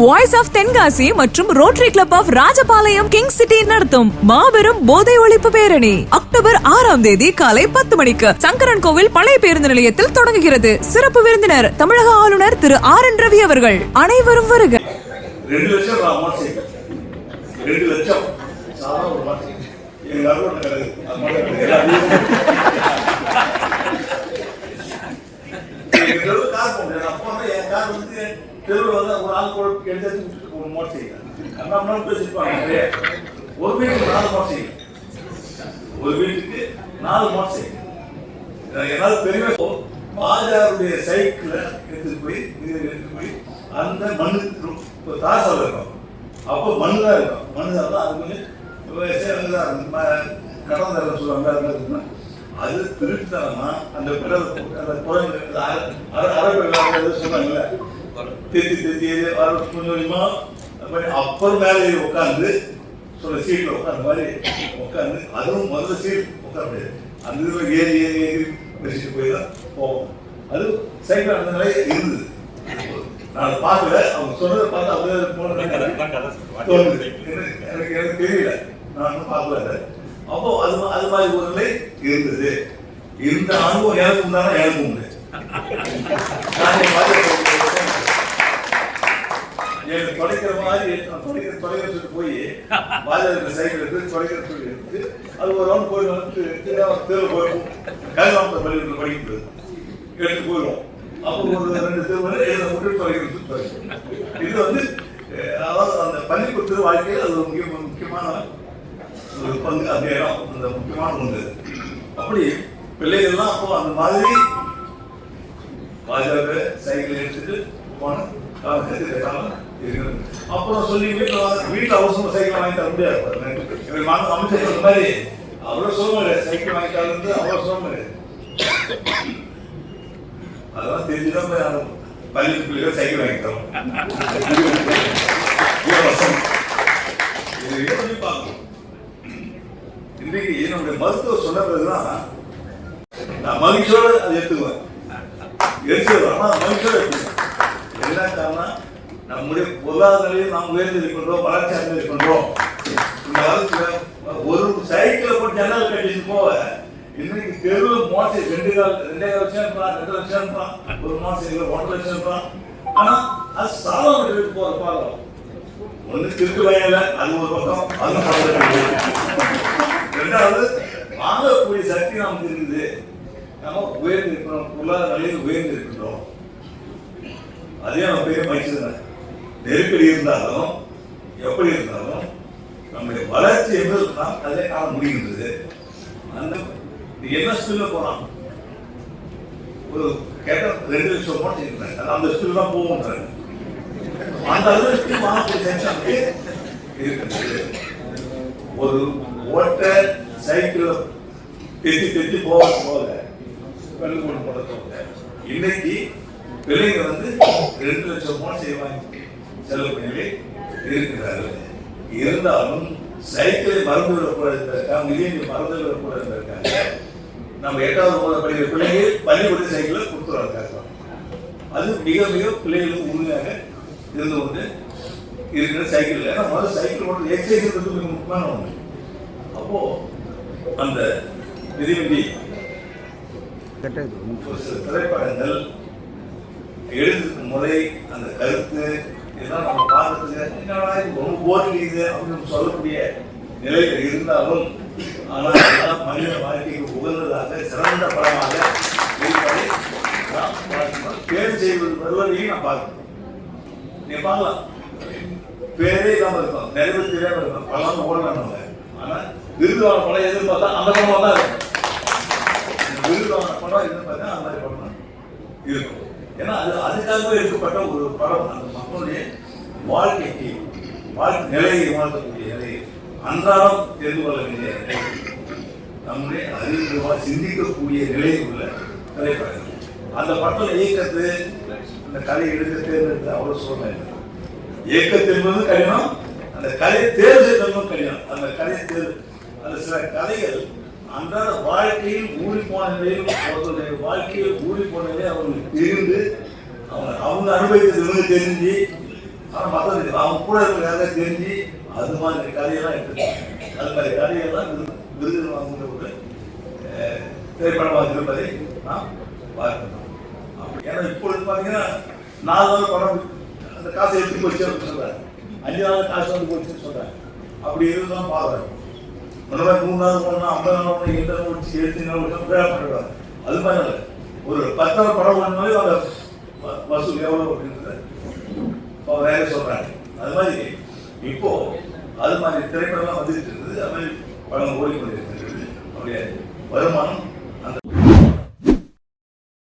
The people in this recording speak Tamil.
வாய்ஸ் ஆஃப் தென்காசி மற்றும் rotary club of Rajapalayam king city நடத்தும் மாபெரும் போதை ஒழிப்பு பேரணி. அக்டோபர் ஆறாம் தேதி காலை பத்து மணிக்கு சங்கரன் கோவில் பழைய பேருந்து நிலையத்தில் தொடங்குகிறது. சிறப்பு விருந்தினர் தமிழக ஆளுநர் திரு ஆர் என் ரவி அவர்கள். அனைவரும் வருக. ரெண்டு லட்சம் நான் அமௌண்ட் செய்வேன் ரெண்டு லட்சம் சாதாரண ஒரு மாசம் எங்க அறுவடை கிடையாது அது மட்டும் கிடையாது. எங்க தெருவுல கார் போக முடியாது அப்போ வந்து என் கார் வந்து தெருவில் வந்து ஒரு ஆள் கூட எடுத்து விட்டுட்டு ஒரு நம்ம ஒரு வீட்டுக்கு நாலு மாதம் செய்யலாம் ஒரு வீட்டுக்கு நாலு மாதம் செய்யலாம் என்னால் பெருமை பாஜாருடைய சைக்கிளை எடுத்துட்டு போய் இது எடுத்துட்டு போய் அந்த மண்ணு இப்போ தாசல் இருக்கும் அப்போ மண்ணு தான் இருக்கும் மண்ணு தான் இருக்கும். அது கொஞ்சம் தான் இருக்கும். கடந்த சொல்லுவாங்க அது அது திருட்டுத்தனமா அந்த பிறகு அந்த குழந்தை அரை சொன்னாங்கல்ல திருத்தி திருத்தி கொஞ்சம் கொஞ்சமா அப்படி அப்புறம் மேலே உட்காந்து சொல்ல சீட்டில் உட்காந்த மாதிரி உட்காந்து அதுவும் முதல்ல சீட் உட்கார முடியாது. அந்த இதுல ஏறி ஏறி ஏறி வச்சுட்டு போய் தான் போவோம் அது சைக்கிள் அந்த நிலை இருந்தது. நான் பார்க்கல. அவங்க சொன்னதை பார்த்து அப்படியே போன தோணுது. எனக்கு எனக்கு தெரியல. நான் இன்னும் பார்க்கல. அப்போ அது அது மாதிரி ஒரு நிலை இருந்தது. இந்த அனுபவம் எனக்கு உண்டானா எனக்கு உண்டு. நான் எனக்கு தொலைக்கிற மாதிரி நான் தொலைக்கிற தொலைக்கிறதுக்கு போய் பாஜக சைக்கிள் எடுத்து தொலைக்கிறதுக்கு சொல்லி எடுத்து அது ஒரு ரவுண்ட் போய் வந்து தெருவில் போயிடும் கல்வாமத்தை பள்ளிக்கூடத்தில் படிக்கிறது எடுத்து போயிடும் அப்போ ஒரு ரெண்டு தெருவில் எழுத மட்டும் தொலைக்கிறது இது வந்து அதாவது அந்த பள்ளிக்கூடத்து வாழ்க்கையில் அது முக்கிய முக்கியமான ஒரு பங்கு அந்த இடம் அந்த முக்கியமான ஒன்று. அப்படி பிள்ளைகள்லாம் அப்போ அந்த மாதிரி பாஜக சைக்கிள் எடுத்துட்டு போன காலம் காலம் இருக்கிறது அப்புறம் சொல்லி வீட்டில் வாங்க வீட்டில் சைக்கிள் வாங்கி தர முடியாது. எங்கள் மகன் அமைச்சர் சொன்ன மாதிரி. அவ்வளோ சுகம் சைக்கிள் வாங்கி தரது அவ்வளோ சுகம் அதெல்லாம் தெரிஞ்சுதான் போய் பள்ளி பிள்ளைகள் சைக்கிள் வாங்கி தரோம் இலவசம். இது எப்படி பார்க்கணும். இன்றைக்கு என்னுடைய மருத்துவர் சொன்னதுதான் நான் மகிழ்ச்சியோடு அதை எடுத்துக்குவேன். எடுத்துக்கிறோம் ஆனால் மகிழ்ச்சியோடு எடுத்துக்குவேன். என்ன காரணம் நம்முடைய பொருளாதார நாம் உயர்ந்து இருக்கின்றோம் வளர்ச்சி அடைந்து இருக்கின்றோம். இந்த காலத்தில் ஒரு சைக்கிள் போட்டு ஜன்னல் கட்டிட்டு போக இன்னைக்கு தெருவில் மோட்டர் ரெண்டு கால் ரெண்டே கால் லட்சம் இருப்பான் ரெண்டு லட்சம் இருப்பான் ஒரு மோட்டர் சைக்கிள் ஒன்றரை லட்சம் இருப்பான் ஆனா அது சாலம் விட்டு போற பாலம் ஒண்ணு திருக்கு வயல அது ஒரு பக்கம் அது ரெண்டாவது வாங்கக்கூடிய சக்தி நமக்கு இருக்குது. நம்ம உயர்ந்து இருக்கிறோம் பொருளாதார நிலையில் உயர்ந்து இருக்கிறோம். அதே நம்ம பேர் மகிழ்ச்சி நெருக்கடி இருந்தாலும் எப்படி இருந்தாலும் நம்முடைய வளர்ச்சி என்பது நாம் அதே காண முடிகின்றது. அந்த என்ன ஸ்கூல்ல போறான் ஒரு கேட்ட ரெண்டு லட்சம் போட்டு இருக்கிறாங்க அந்த ஸ்கூல் தான் போவோன்றாங்க அந்த அளவுக்கு மாணவர்கள் டென்ஷன் இருக்கிறது ஒரு ஓட்ட சைக்கிள் தெத்தி தெத்தி போக போக பள்ளிக்கூடம் போட போக இன்னைக்கு பிள்ளைங்க வந்து ரெண்டு லட்சம் போன செய்வாங்க. செலவு இருக்கிறார்கள் இருந்தாலும் சைக்கிளை மறந்து விடக்கூடாது மில்லியனை மறந்து விடக்கூடாது நம்ம எட்டாவது போல படிக்கிற பிள்ளைங்க பள்ளிக்கூட சைக்கிளை கொடுத்துருவாங்க அது மிக மிக பிள்ளைகளுக்கு உண்மையாக இருந்து கொண்டு இருக்கிற சைக்கிள். ஏன்னா முதல்ல சைக்கிள் ஓடுறது எக்ஸசைஸ் மிக முக்கியமான ஒன்று அப்போ அந்த மிதிவண்டி சில திரைப்படங்கள் எழுதுக்கு முறை அந்த கருத்து இதெல்லாம் நம்ம பார்க்கறதுக்கு என்னடா இது ரொம்ப போர் அடிக்குது அப்படின்னு சொல்லக்கூடிய நிலையில் இருந்தாலும் ஆனால் இதெல்லாம் மனித வாழ்க்கைக்கு உகந்ததாக சிறந்த படமாக இருப்பதை நாம் பார்க்கிறோம். பேர் செய்வது வருவதையும் நான் பார்க்கணும் நீ பார்க்கலாம். பேரே இல்லாம இருக்கும் நிறைய பேர் தெரியாம இருக்கும் படம் ஓடலாம் நம்ம. ஆனா விருதுவான படம் எதிர்பார்த்தா அந்த படமா தான் இருக்கும். விருதுவான படம் எதிர்பார்த்தா அந்த மாதிரி படம் தான் இருக்கும். ஏன்னா அது அதுக்காகவே எடுக்கப்பட்ட ஒரு படம். அந்த மக்களுடைய வாழ்க்கைக்கு வாழ்க்கை நிலையை உணர்த்தக்கூடிய நிலை அன்றாடம் தெரிந்து கொள்ள வேண்டிய நிலை. நம்முடைய அறிவுபூர்வமாக சிந்திக்கக்கூடிய நிலையில் உள்ள திரைப்படங்கள் அந்த படம் இயக்கத்து அந்த கலை எடுக்க தேர்ந்தெடுத்து அவ்வளவு சூழ்நிலை இயக்கத்து என்பது கடினம் அந்த கலையை தேர்வு செய்வதும் கடினம். அந்த கலையை தேர்வு அந்த சில கதைகள் அன்றாட வாழ்க்கையில் ஊறி போன நிலையில் அவர்களுடைய வாழ்க்கையில் ஊறி போன நிலையில் அவங்களுக்கு தெரிந்து அவங்க அவங்க அனுபவித்தது இவங்க தெரிஞ்சு ஆனால் மற்றது அவங்க கூட இருக்கிற தெரிஞ்சு அது மாதிரி கதையெல்லாம் இருக்கு அது மாதிரி கதையெல்லாம் விருது வாங்குகிற ஒரு திரைப்படமாக இருப்பதை நாம் பார்க்கணும் அப்படி. ஏன்னா இப்பொழுது பார்த்தீங்கன்னா நாலு நாள் படம் அந்த காசை எடுத்து போச்சு அப்படின்னு சொல்கிறாங்க அஞ்சு நாள் காசு வந்து போச்சுன்னு சொல்கிறாங்க அப்படி இருந்தால் பார்க்குறேன் அந்த மாதிரி மூணாவது போனா ஐம்பது நாள் போனா எட்டு நாள் முடிச்சு எழுபத்தி வேலை பண்ணிடுவாங்க அது மாதிரி இல்லை. ஒரு பத்து நாள் படம் பண்ணாலே அந்த வசூல் எவ்வளோ அப்படின்றத அவங்க வேலை சொல்றாங்க அது மாதிரி இப்போ அது மாதிரி திரைப்படம்லாம் வந்துட்டு இருக்குது. அது மாதிரி படம் ஓடிக்கொண்டிருக்கிறது அப்படியே வருமானம்